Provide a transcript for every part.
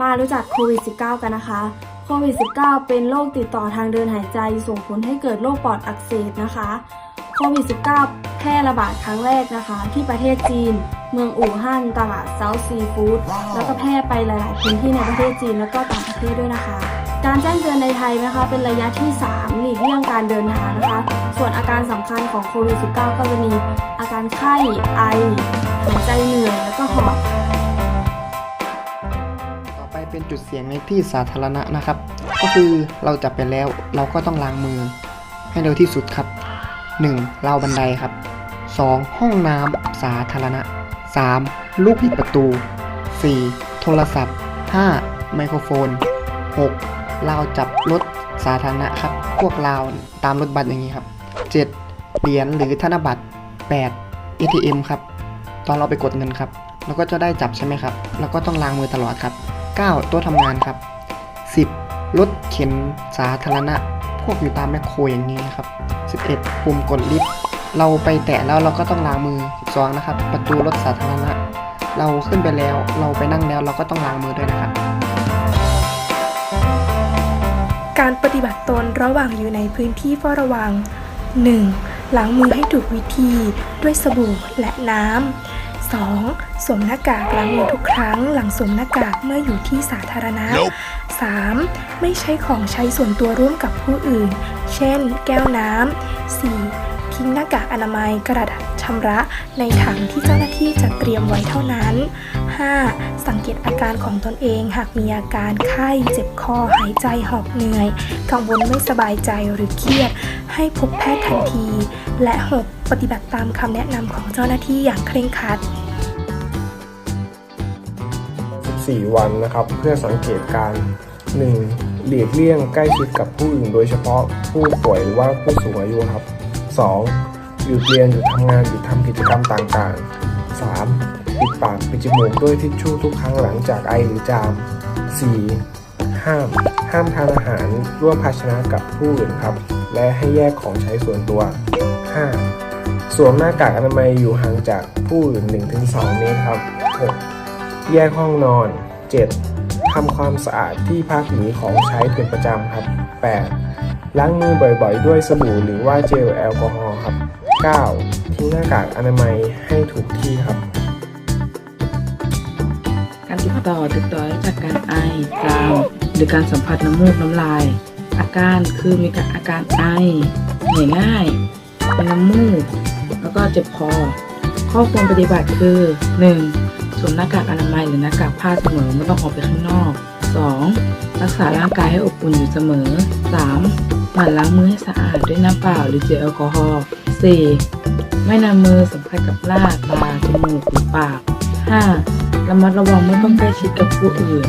มารู้จักโควิด -19 กันนะคะโควิด -19 เป็นโรคติดต่อทางเดินหายใจ ส่งผลให้เกิดโรคปอดอักเสบนะคะโควิด -19 แพร่ระบาดครั้งแรกนะคะ ที่ประเทศจีน เมืองอู่ฮั่นตลาดเซาท์ซีฟู้ดแล้วก็แพร่ไปหลายๆพื้นที่ในประเทศจีนแล้วก็ต่างประเทศด้วยนะคะ การแจ้งเตือนในไทยนะคะ เป็นระยะที่ 3 หลีกเลี่ยงการเดินทางนะคะ ส่วนอาการสำคัญของโควิด -19 ก็จะมีอาการไข้ไอหายใจเหนื่อยแล้วก็หอบต่อไป เป็นจุดเสี่ยงในที่สาธารณะนะครับ ก็คือเราจับไปแล้วเราก็ต้องล้างมือ ให้เร็วที่สุดครับ 1. ราวบันไดครับ 2. ห้องน้ำสาธารณะ 3. ลูกบิดประตู 4. โทรศัพท์ 5. ไมโครโฟน 6. ราวจับรถสาธารณะครับ พวกราวตามรถบัสอย่างนี้ครับ 7. เหรียญหรือธนบัตร 8. ATM ครับ ตอนเราไปกดเงินครับ เราก็จะได้จับใช่ไหมครับแล้วก็ต้องล้างมือตลอดครับ 9. โต๊ะทำงานครับ 10. รถเข็นสาธารณะ พวกอยู่ตามแมคโครอย่างนี้ครับ 11. ปุ่มกดลิฟต์เราไปแตะแล้วเราก็ต้องล้างมือ 12. นะครับ ประตูรถสาธารณะ เราขึ้นไปแล้วเราไปนั่งแล้วเราก็ต้องล้างมือด้วยนะครับ การปฏิบัติตนระหว่างอยู่ในพื้นที่เฝ้าระวัง 1. ล้างมือให้ถูกวิธีด้วยสบู่และน้ำ 2. สวมหน้ากากล้างมือทุกครั้งหลังสวมหน้ากากเมื่ออยู่ที่สาธารณะ 3. ไม่ใช้ของใช้ส่วนตัวร่วมกับผู้อื่น เช่น แก้วน้ำ 4. ทิ้งหน้ากากอนามัยกระดาษชำระในถังที่เจ้าหน้าที่จัดเตรียมไว้เท่านั้น 5. สังเกตอาการของตนเองหากมีอาการไข้เจ็บคอหายใจหอบเหนื่อย กังวลไม่สบายใจหรือเครียด ให้พบแพทย์ทันที และ 6. ปฏิบัติตามคำแนะนำของเจ้าหน้าที่อย่างเคร่งครัด 4 วันนะครับ เพื่อสังเกตการ 1. หลีกเลี่ยงใกล้ชิดกับผู้อื่นโดยเฉพาะผู้ป่วยหรือว่าผู้สูงอายุครับ 2. หยุดเรียนหยุดทำงานหยุดทำกิจกรรมต่างๆ 3. ปิดปากปิดจมูกด้วยทิชชู่ทุกครั้งหลังจากไอหรือจาม 4. ห้าม ห้ามทานอาหารร่วมภาชนะกับผู้อื่นครับ และให้แยกของใช้ส่วนตัว 5. สวมหน้ากากอนามัยอยู่ห่างจากผู้อื่น1-2 เมตรครับ 6. แยกห้องนอน 7. ทำความสะอาดที่พักหรือของใช้เป็นประจำครับ 8. ล้างมือบ่อยๆ ด้วยสบู่หรือว่าเจลแอลกอฮอล์ครับ 9. ทิ้งหน้ากากอนามัยให้ถูกที่ครับ การติดต่อติดต่อจากการไอจามหรือการสัมผัสน้ำมูกน้ำลาย อาการคือมีอาการไอเหนื่อยง่ายเป็นน้ำมูก แล้วก็เจ็บคอข้อควรปฏิบัติคือ 1. สวมหน้ากากอนามัยหรือหน้ากากผ้าเสมอไม่ต้องออกไปข้างนอก 2. รักษาร่างกายให้อบอุ่นอยู่เสมอ 3. หมั่นล้างมือให้สะอาดด้วยน้ำเปล่าหรือเจลแอลกอฮอล์ 4. ไม่นำมือสัมผัสกับหน้าตาจมูกหรือปาก 5. ระมัดระวังไม่ต้องใกล้ชิดกับผู้อื่น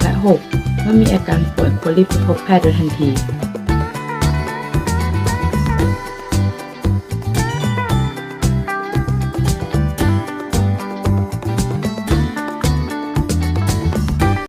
และ 6. เมื่อมีอาการป่วยควรรีบไปพบแพทย์โดยทันที